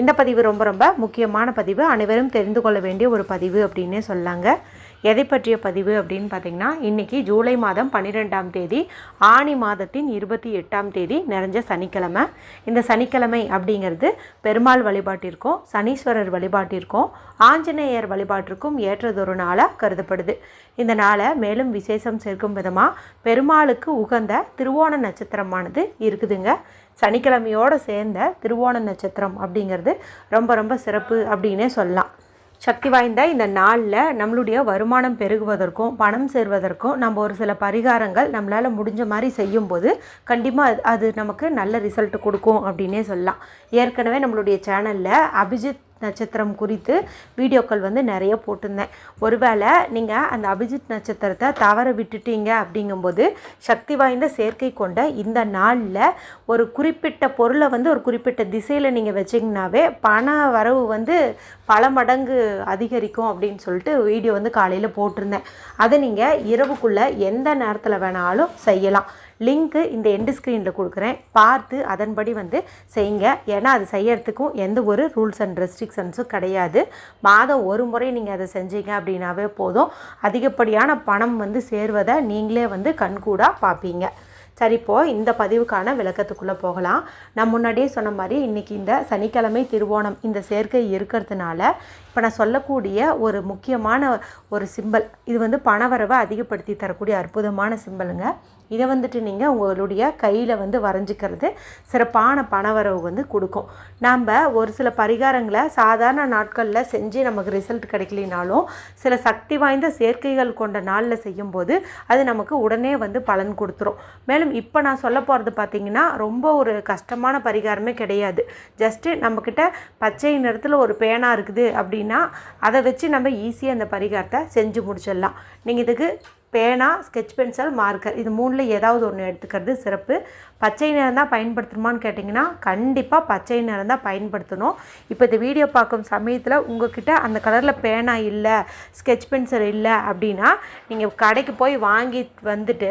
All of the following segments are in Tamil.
இந்த பதிவு ரொம்ப ரொம்ப முக்கியமான பதிவு. அனைவரும் தெரிந்து கொள்ள வேண்டிய ஒரு பதிவு அப்படின்னே சொல்லாங்க. எதை பற்றிய பதிவு அப்படின்னு பார்த்தீங்கன்னா இன்றைக்கி ஜூலை மாதம் பன்னிரெண்டாம் தேதி ஆணி மாதத்தின் இருபத்தி எட்டாம் தேதி நிறைஞ்ச சனிக்கிழமை. இந்த சனிக்கிழமை அப்படிங்கிறது பெருமாள் வழிபாட்டிற்கும் சனீஸ்வரர் வழிபாட்டிற்கும் ஆஞ்சநேயர் வழிபாட்டிற்கும் ஏற்றதொரு நாளாக கருதப்படுது. இந்த நாளை மேலும் விசேஷம் சேர்க்கும் விதமாக பெருமாளுக்கு உகந்த திருவோண நட்சத்திரமானது இருக்குதுங்க. சனிக்கிழமையோடு சேர்ந்த திருவோண நட்சத்திரம் அப்படிங்கிறது ரொம்ப ரொம்ப சிறப்பு அப்படின்னே சொல்லலாம். சக்தி வாய்ந்த இந்த நாளில் நம்மளுடைய வருமானம் பெருகுவதற்கும் பணம் சேர்வதற்கும் நம்ம ஒரு சில பரிகாரங்கள் நம்மளால் முடிஞ்ச மாதிரி செய்யும்போது கண்டிப்பாக அது நமக்கு நல்ல ரிசல்ட் கொடுக்கும் அப்படின்னே சொல்லலாம். ஏற்கனவே நம்மளுடைய சேனலில் அபிஜித் நட்சத்திரம் குறித்து வீடியோக்கள் வந்து நிறைய போட்டிருந்தேன். ஒருவேளை நீங்கள் அந்த அபிஜித் நட்சத்திரத்தை தவற விட்டுட்டீங்க அப்படிங்கும்போது சக்தி வாய்ந்த சேர்க்கை கொண்ட இந்த நாளில் ஒரு குறிப்பிட்ட பொருளை வந்து ஒரு குறிப்பிட்ட திசையில் நீங்கள் வச்சிங்கனாவே பண வரவு வந்து பல மடங்கு அதிகரிக்கும் அப்படின்னு சொல்லிட்டு வீடியோ வந்து காலையில் போட்டிருந்தேன். அதை நீங்கள் இரவுக்குள்ளே எந்த நேரத்தில் வேணாலும் செய்யலாம். லிங்க்கு இந்த எண்டு ஸ்க்ரீனில் கொடுக்குறேன். பார்த்து அதன்படி வந்து செய்யுங்க. ஏன்னா அது செய்யறதுக்கும் எந்த ஒரு ரூல்ஸ் அண்ட் ரெஸ்ட்ரிக்ஷன்ஸும் கிடையாது. மாதம் ஒரு முறை நீங்கள் அதை செஞ்சீங்க அப்படின்னாவே போதும். அதிகப்படியான பணம் வந்து சேர்வதை நீங்களே வந்து கண்கூடாக பார்ப்பீங்க. சரி இப்போது இந்த பதிவுக்கான விளக்கத்துக்குள்ளே போகலாம். நான் முன்னாடியே சொன்ன மாதிரி இன்றைக்கி இந்த சனிக்கிழமை திருவோணம் இந்த சேர்க்கை இருக்கிறதுனால இப்போ நான் சொல்லக்கூடிய ஒரு முக்கியமான ஒரு சிம்பல் இது வந்து பணவரவை அதிகப்படுத்தி தரக்கூடிய அற்புதமான சிம்பலுங்க இதை வந்துட்டு நீங்கள் உங்களுடைய கையில் வந்து வரைஞ்சிக்கிறது சிறப்பான பணவரவு வந்து கொடுக்கும். நாம் ஒரு சில பரிகாரங்களை சாதாரண நாட்களில் செஞ்சு நமக்கு ரிசல்ட் கிடைக்கலினாலும் சில சக்தி வாய்ந்த சேர்க்கைகள் கொண்ட நாளில் செய்யும்போது அது நமக்கு உடனே வந்து பலன் கொடுத்துரும். மேலும் இப்போ நான் சொல்ல போகிறது பார்த்தீங்கன்னா ரொம்ப ஒரு கஷ்டமான பரிகாரமே கிடையாது. ஜஸ்ட்டு நம்மக்கிட்ட பச்சை நிறத்தில் ஒரு பேனா இருக்குது அப்படின்னா அதை வச்சு நம்ம ஈஸியாக அந்த பரிகாரத்தை செஞ்சு முடிச்சிடலாம். நீங்கள் இதுக்கு பேனா ஸ்கெட்ச் பென்சில் மார்க்கர் இது மூணில் ஏதாவது ஒன்று எடுத்துக்கிறது சிறப்பு. பச்சை நிறம் தான் பயன்படுத்தணுமான்னு கேட்டிங்கன்னா கண்டிப்பாக பச்சை நிறம் தான் பயன்படுத்தணும். இப்போ இந்த வீடியோ பார்க்கும் சமயத்தில் உங்ககிட்ட அந்த கலரில் பேனா இல்லை ஸ்கெட்ச் பென்சில் இல்லை அப்படின்னா நீங்கள் கடைக்கு போய் வாங்கிட்டு வந்துட்டு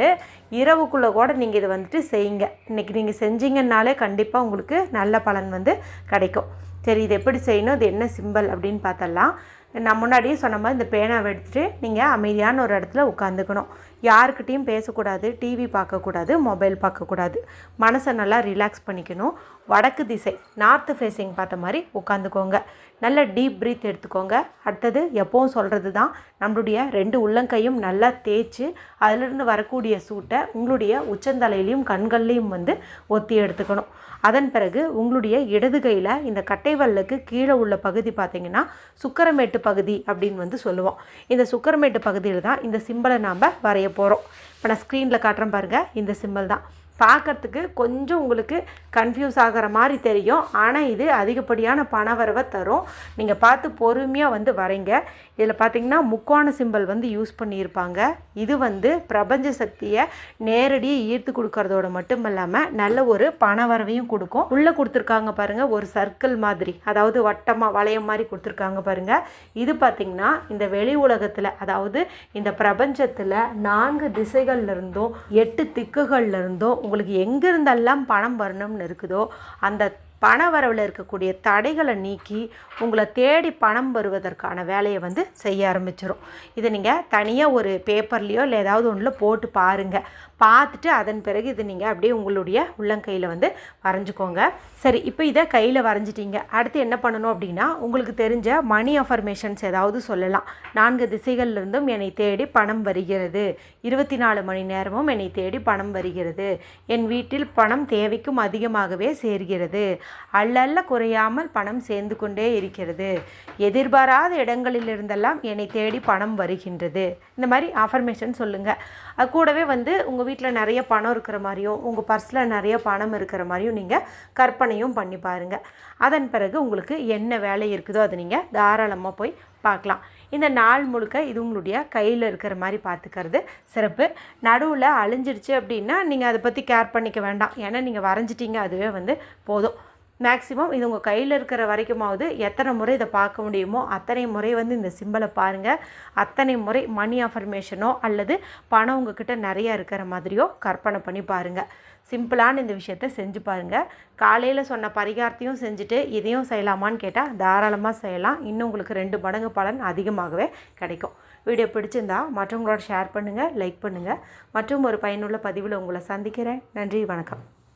இரவுக்குள்ளே கூட நீங்கள் இதை வந்துட்டு செய்யுங்க. இன்றைக்கி நீங்கள் செஞ்சீங்கன்னாலே கண்டிப்பாக உங்களுக்கு நல்ல பலன் வந்து கிடைக்கும். சரி இது எப்படி செய்யணும்? இது என்ன சிம்பல் அப்படின்னு பார்த்தலாம் நான் முன்னாடியே சொன்ன மாதிரி இந்த பேனாவை எடுத்துகிட்டு நீங்கள் அமைதியான ஒரு இடத்துல உட்காந்துக்கணும் யாருக்கிட்டேயும் பேசக்கூடாது டிவி பார்க்கக்கூடாது மொபைல் பார்க்கக்கூடாது. மனசை நல்லா ரிலாக்ஸ் பண்ணிக்கணும். வடக்கு திசை நார்த்து ஃபேஸிங் பார்த்த மாதிரி உட்காந்துக்கோங்க நல்ல டீப் ப்ரீத் எடுத்துக்கோங்க. அடுத்தது எப்போவும் சொல்கிறது தான் நம்மளுடைய ரெண்டு உள்ளங்கையும் நல்லா தேய்ச்சி அதிலிருந்து வரக்கூடிய சூட்டை உங்களுடைய உச்சந்தலையிலையும் கண்கள்லையும் வந்து ஒத்தி எடுத்துக்கணும். அதன் பிறகு உங்களுடைய இடது கையில் இந்த கட்டைவல்லுக்கு கீழே உள்ள பகுதி பார்த்திங்கன்னா சுக்கரமேட்டு பகுதி அப்படின்னு வந்து சொல்லுவோம். இந்த சுக்கரமேட்டு பகுதியில் தான் இந்த சிம்பலை நாம் வரைய போகிறோம் இப்போ நான் ஸ்க்ரீனில் காட்டுறேன் பாருங்கள் இந்த சிம்பல் தான். பார்க்கறதுக்கு கொஞ்சம் உங்களுக்கு கன்ஃபியூஸ் ஆகிற மாதிரி தெரியும். ஆனால் இது அதிகப்படியான பணவரவை தரும். நீங்கள் பார்த்து பொறுமையாக வந்து வரைங்க. இதில் பார்த்தீங்கன்னா முக்கோண சிம்பல் வந்து யூஸ் பண்ணியிருப்பாங்க. இது வந்து பிரபஞ்ச சக்தியை நேரடியாக ஈர்த்து கொடுக்கறதோட மட்டும் இல்லாமல் நல்ல ஒரு பணவரவையும் கொடுக்கும். உள்ளே கொடுத்துருக்காங்க பாருங்கள் ஒரு சர்க்கிள் மாதிரி. அதாவது வட்டமாக வளையம் மாதிரி கொடுத்துருக்காங்க பாருங்கள் இது பார்த்திங்கன்னா இந்த வெளி உலகத்தில் அதாவது இந்த பிரபஞ்சத்தில் நான்கு திசைகள்ல இருந்தும் எட்டு திக்குகள்ல இருந்தும் உங்களுக்கு எங்கேருந்தெல்லாம் பணம் வரணும்னு இருக்குதோ அந்த பண வரவில் இருக்கக்கூடிய தடைகளை நீக்கி உங்களை தேடி பணம் வருவதற்கான வேலையை வந்து செய்ய ஆரம்பிச்சிடும் இதை நீங்கள் தனியாக ஒரு பேப்பர்லேயோ இல்லை ஏதாவது ஒன்றில் போட்டு பாருங்கள் பார்த்துட்டு அதன் பிறகு இது நீங்கள் அப்படியே உங்களுடைய உள்ளங்கையில் வந்து வரைஞ்சிக்கோங்க. சரி இப்போ இதை கையில் வரைஞ்சிட்டீங்க. அடுத்து என்ன பண்ணணும் அப்படின்னா உங்களுக்கு தெரிஞ்ச மணி அஃபர்மேஷன்ஸ் ஏதாவது சொல்லலாம். நான்கு திசைகள்லேருந்தும் என்னை தேடி பணம் வருகிறது. இருபத்தி நாலு மணி நேரமும் என்னை தேடி பணம் வருகிறது. என் வீட்டில் பணம் தேவைக்கும் அதிகமாகவே சேர்கிறது. அல்லல்ல குறையாமல் பணம் சேர்ந்து கொண்டே இருக்கிறது. எதிர்பாராத இடங்களிலிருந்தெல்லாம் என்னை தேடி பணம் வருகின்றது. இந்த மாதிரி அஃபர்மேஷன் சொல்லுங்கள் அது கூடவே வந்து உங்கள் வீட்டில் நிறைய பணம் இருக்கிற மாதிரியும் உங்கள் பர்ஸில் நிறைய பணம் இருக்கிற மாதிரியும் நீங்கள் கற்பனையும் பண்ணி பாருங்கள் அதன் பிறகு உங்களுக்கு என்ன வேலை இருக்குதோ அதை நீங்கள் தாராளமாக போய் பார்க்கலாம். இந்த நாள் முழுக்க இது உங்களுடைய கையில் இருக்கிற மாதிரி பார்த்துக்கிறது சிறப்பு. நடுவில் அழிஞ்சிருச்சு அப்படின்னா நீங்கள் அதை பற்றி கேர் பண்ணிக்க வேண்டாம். ஏன்னா நீங்கள் வரைஞ்சிட்டீங்க அதுவே வந்து போதும். மேக்ஸிமம் இது உங்கள் கையில் இருக்கிற வரைக்குமாவது எத்தனை முறை இதை பார்க்க முடியுமோ அத்தனை முறை வந்து இந்த சிம்பிளை பாருங்கள் அத்தனை முறை மணி அஃபர்மேஷனோ அல்லது பணம் உங்ககிட்ட நிறையா இருக்கிற மாதிரியோ கற்பனை பண்ணி பாருங்கள் சிம்பிளான இந்த விஷயத்த செஞ்சு பாருங்கள் காலையில் சொன்ன பரிகாரத்தையும் செஞ்சுட்டு இதையும் செய்யலாமான்னு கேட்டால் தாராளமாக செய்யலாம். இன்னும் உங்களுக்கு ரெண்டு மடங்கு பலன் அதிகமாகவே கிடைக்கும். வீடியோ பிடிச்சிருந்தா மற்றவங்களோட ஷேர் பண்ணுங்கள் லைக் பண்ணுங்கள் மற்றும் ஒரு பயனுள்ள பதிவில் உங்களை சந்திக்கிறேன். நன்றி வணக்கம்.